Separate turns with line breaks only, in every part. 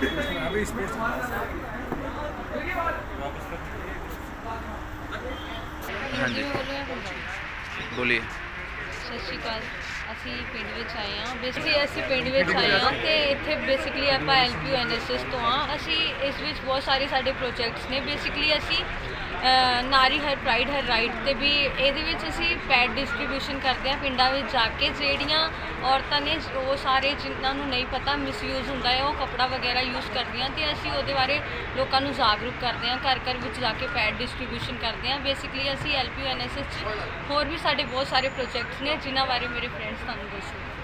Abi spor.
हाँ जी
बोलिए सत श्रीकाल ਅਸੀਂ ਪਿੰਡ ਵਿੱਚ ਆਏ ਹਾਂ। ਬੇਸਿਕਲੀ ਅਸੀਂ ਪਿੰਡ ਵਿੱਚ ਆਏ ਹਾਂ ਤੇ ਇੱਥੇ ਬੇਸਿਕਲੀ ਆਪਾਂ ਐਲਪੀਯੂ ਐਨਐਸਐਸ ਤੋਂ ਆ ਅਸੀਂ ਇਸ ਵਿੱਚ ਬਹੁਤ ਸਾਰੇ ਸਾਡੇ ਪ੍ਰੋਜੈਕਟਸ ਨੇ। ਬੇਸਿਕਲੀ ਅਸੀਂ ਅ, ਨਾਰੀ ਹਰ ਪ੍ਰਾਈਡ ਹਰ ਰਾਈਟ ਤੇ ਵੀ ਇਹਦੇ ਵਿੱਚ ਅਸੀਂ ਪੈਡ ਡਿਸਟ੍ਰੀਬਿਊਸ਼ਨ ਕਰਦੇ ਹਾਂ। ਪਿੰਡਾਂ ਵਿੱਚ ਜਾ ਕੇ ਜਿਹੜੀਆਂ ਔਰਤਾਂ ਨੇ ਉਹ ਸਾਰੇ ਜਿਨ੍ਹਾਂ ਨੂੰ ਨਹੀਂ ਪਤਾ ਮਿਸਯੂਜ਼ ਹੁੰਦਾ ਹੈ ਉਹ ਕਪੜਾ ਵਗੈਰਾ ਯੂਜ਼ ਕਰਦੀਆਂ ਤੇ ਅਸੀਂ ਉਹਦੇ ਬਾਰੇ ਲੋਕਾਂ ਨੂੰ ਜਾਗਰੂਕ ਕਰਦੇ ਹਾਂ। ਘਰ ਘਰ ਵਿੱਚ ਜਾ ਕੇ ਪੈਡ ਡਿਸਟ੍ਰੀਬਿਊਸ਼ਨ ਕਰਦੇ ਹਾਂ। ਬੇਸਿਕਲੀ ਅਸੀਂ ਐਲਪੀਯੂ ਐਨਐਸਐਸ ਹੋਰ ਵੀ ਸਾਡੇ ਬਹੁਤ ਸਾਰੇ ਪ੍ਰੋਜੈਕਟਸ ਨੇ ਜਿਨ੍ਹਾਂ ਬਾਰੇ ਮੇਰੇ ਫਰੈਂਡਸ ਤੁਹਾਨੂੰ ਦੱਸਣਗੇ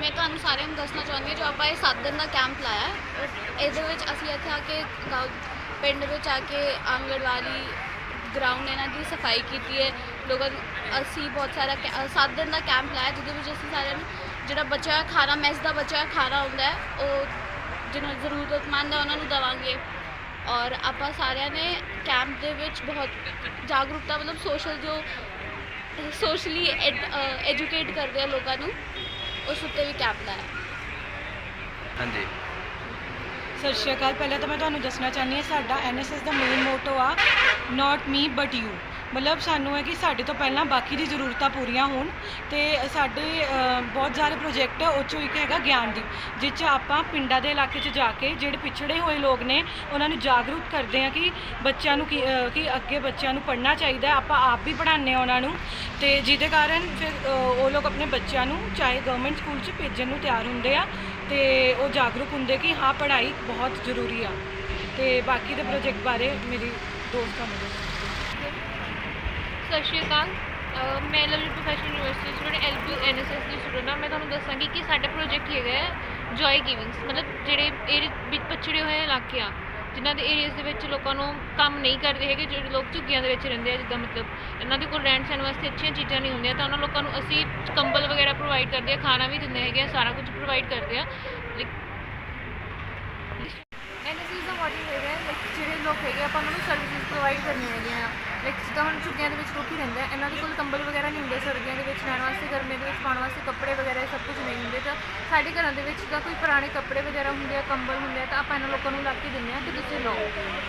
ਮੈਂ ਤੁਹਾਨੂੰ ਸਾਰਿਆਂ ਨੂੰ ਦੱਸਣਾ ਚਾਹੁੰਦੀ ਹਾਂ, ਜੋ ਆਪਾਂ ਇਹ 7 ਦਿਨ ਦਾ ਕੈਂਪ ਲਾਇਆ ਇਹਦੇ ਵਿੱਚ ਅਸੀਂ ਇੱਥੇ ਆ ਕੇ ਪਿੰਡ ਵਿੱਚ ਆ ਕੇ ਆਂਗਣਵਾੜੀ ਗਰਾਊਂਡ ਇਹਨਾਂ ਦੀ ਸਫ਼ਾਈ ਕੀਤੀ ਹੈ। ਲੋਕਾਂ ਨੂੰ ਅਸੀਂ ਬਹੁਤ ਸਾਰਾ 7 ਦਿਨ ਦਾ ਕੈਂਪ ਲਾਇਆ, ਜਿਹਦੇ ਵਿੱਚ ਅਸੀਂ ਸਾਰਿਆਂ ਨੂੰ ਜਿਹੜਾ ਬਚਿਆ ਖਾਣਾ, ਮੈਸ ਦਾ ਬਚਿਆ ਖਾਣਾ ਹੁੰਦਾ ਉਹ ਜਿਹਨਾਂ ਨੂੰ ਜ਼ਰੂਰਤਮੰਦ ਹੈ, ਉਹਨਾਂ ਨੂੰ ਦੇਵਾਂਗੇ। ਔਰ ਆਪਾਂ ਸਾਰਿਆਂ ਨੇ ਕੈਂਪ ਦੇ ਵਿੱਚ ਬਹੁਤ ਜਾਗਰੂਕਤਾ, ਮਤਲਬ ਸੋਸ਼ਲ ਜੋ ਸੋਸ਼ਲੀ ਐਜੂਕੇਟ ਕਰਦੇ ਆ ਲੋਕਾਂ ਨੂੰ ਉਸ ਉੱਤੇ ਵੀ ਕੈਂਪ ਲਾਇਆ।
ਹਾਂਜੀ।
ਸਤਿ ਸ਼੍ਰੀ ਅਕਾਲ। ਪਹਿਲਾਂ ਤਾਂ ਮੈਂ ਤੁਹਾਨੂੰ ਦੱਸਣਾ ਚਾਹੁੰਦੀ ਹਾਂ ਸਾਡਾ ਐਨਐਸਐਸ ਦਾ ਮੇਨ ਮੋਟੋ ਆ ਨਾਟ ਮੀ ਬਟ ਯੂ ਮਤਲਬ ਸਾਨੂੰ ਹੈ ਕਿ ਸਾਡੇ ਤੋਂ ਪਹਿਲਾਂ ਬਾਕੀ ਦੀ ਜ਼ਰੂਰਤਾਂ ਪੂਰੀਆਂ ਹੋਣ ਤੇ ਸਾਡੇ ਬਹੁਤ ਸਾਰੇ ਪ੍ਰੋਜੈਕਟ ਉਹ 'ਚੋਂ ਇੱਕ ਹੈਗਾ ਗਿਆਨ ਦੀ ਜਿਸ 'ਚ ਆਪਾਂ ਪਿੰਡਾਂ ਦੇ ਇਲਾਕੇ 'ਚ ਜਾ ਕੇ ਜਿਹੜੇ ਪਿਛੜੇ ਹੋਏ ਲੋਕ ਨੇ ਉਹਨਾਂ ਨੂੰ ਜਾਗਰੂਕ ਕਰਦੇ ਆ ਕਿ ਬੱਚਿਆਂ ਨੂੰ ਕੀ ਅ, ਕਿ ਅੱਗੇ ਬੱਚਿਆਂ ਨੂੰ ਪੜ੍ਹਨਾ ਚਾਹੀਦਾ ਆਪਾਂ ਆਪ ਵੀ ਪੜ੍ਹਾਉਂਦੇ ਆ ਉਹਨਾਂ ਨੂੰ ਤੇ ਜਿਹਦੇ ਕਾਰਨ ਫਿਰ ਉਹ ਲੋਕ ਆਪਣੇ ਬੱਚਿਆਂ ਨੂੰ ਚਾਹੇ ਗਵਰਨਮੈਂਟ ਸਕੂਲ 'ਚ ਭੇਜਣ ਨੂੰ ਤਿਆਰ ਹੁੰਦੇ ਆ ਤੇ ਉਹ ਜਾਗਰੂਕ ਹੁੰਦੇ ਕਿ ਹਾਂ, ਪੜ੍ਹਾਈ ਬਹੁਤ ਜ਼ਰੂਰੀ ਆ ਤੇ ਬਾਕੀ ਦੇ ਪ੍ਰੋਜੈਕਟ ਬਾਰੇ ਮੇਰੀ ਦੋਸਤਾਂ ਨੂੰ
ਸਤਿ ਸ਼੍ਰੀ ਅਕਾਲ। ਅਹ ਮੈਂ Lovely Professional University student LPU NSS ਦੀ ਸਟੂਡੈਂਟ ਹਾਂ ਮੈਂ ਤੁਹਾਨੂੰ ਦੱਸਾਂਗੀ ਕਿ ਸਾਡਾ ਪ੍ਰੋਜੈਕਟ ਹੈਗਾ ਹੈ ਜੋਏ ਗਿਵਿੰਗਸ ਮਤਲਬ ਜਿਹੜੇ ਏਰੀਆ ਵਿੱਚ ਪਛੜੇ ਹੋਏ ਇਲਾਕੇ ਆ। ਜਿਨ੍ਹਾਂ ਦੇ ਏਰੀਆਜ਼ ਦੇ ਵਿੱਚ ਲੋਕਾਂ ਨੂੰ ਕੰਮ ਨਹੀਂ ਕਰਦੇ ਹੈਗੇ, ਜਿਹੜੇ ਲੋਕ ਝੁੱਗੀਆਂ ਦੇ ਵਿੱਚ ਰਹਿੰਦੇ ਆ, ਜਿੱਦਾਂ ਮਤਲਬ ਇਹਨਾਂ ਦੇ ਕੋਲ ਰਹਿਣ ਸਹਿਣ ਵਾਸਤੇ ਅੱਛੀਆਂ ਚੀਜ਼ਾਂ ਨਹੀਂ ਹੁੰਦੀਆਂ, ਤਾਂ ਉਹਨਾਂ ਲੋਕਾਂ ਨੂੰ ਅਸੀਂ ਕੰਬਲ ਵਗੈਰਾ ਪ੍ਰੋਵਾਈਡ ਕਰਦੇ ਆ, ਖਾਣਾ ਵੀ ਦਿੰਦੇ ਹੈਗੇ ਆ, ਸਾਰਾ ਕੁਝ ਪ੍ਰੋਵਾਈਡ ਕਰਦੇ ਆ।
ਐਨਐਸਐਸ ਦਾ ਮੋਟਿਵ ਹੈਗਾ ਲਾਈਕ ਜਿਹੜੇ ਲੋਕ ਹੈਗੇ ਆਪਾਂ ਉਹਨਾਂ ਨੂੰ ਸਰਵਿਸਿਜ਼ ਪ੍ਰੋਵਾਈਡ ਕਰਨੀਆਂ ਹੈਗੀਆਂ ਆ। ਲਾਈਕ ਜਿੱਦਾਂ ਹੁਣ ਝੁੱਗੀਆਂ ਦੇ ਵਿੱਚ ਲੋਕੀ ਰਹਿੰਦੇ ਆ ਇਹਨਾਂ ਦੇ ਕੋਲ ਕੰਬਲ ਵਗੈਰਾ ਨਹੀਂ ਹੁੰਦੇ ਸਰਦੀਆਂ ਦੇ ਵਿੱਚ ਰਹਿਣ ਵਾਸਤੇ ਗਰਮੀਆਂ ਦੇ ਵਿੱਚ ਪਾਉਣ ਵਾਸਤੇ ਕੱਪੜੇ ਵਗੈਰਾ ਇਹ ਸਭ ਕੁਝ ਨਹੀਂ ਹੁੰਦੇ। ਤਾਂ ਸਾਡੇ ਘਰਾਂ ਦੇ ਵਿੱਚ ਜਿੱਦਾਂ ਕੋਈ ਪੁਰਾਣੇ ਕੱਪੜੇ ਵਗੈਰਾ ਹੁੰਦੇ ਆ ਕੰਬਲ ਹੁੰਦੇ ਆ ਤਾਂ ਆਪਾਂ ਇਹਨਾਂ ਲੋਕਾਂ ਨੂੰ ਲਾ ਕੇ ਦਿੰਦੇ ਆ ਕਿ ਤੁਸੀਂ ਲਓ।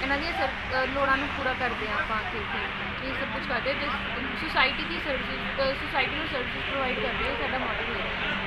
ਇਹਨਾਂ ਦੀਆਂ ਸਰ ਅ, ਲੋੜਾਂ ਨੂੰ ਪੂਰਾ ਕਰਦੇ ਆ ਆਪਾਂ। ਇੱਥੇ ਇੱਥੇ ਇਹ ਸਭ ਕੁਝ ਕਰਦੇ ਆ ਜਿਸ ਸੁਸਾਇਟੀ ਦੀ ਸਰਵਿਸ ਸੁਸਾਇਟੀ ਨੂੰ ਸਰਵਿਸ ਪ੍ਰੋਵਾਈਡ ਕਰਦੇ ਆ ਇਹ ਸਾਡਾ ਮੋਟਿਵ ਹੈ।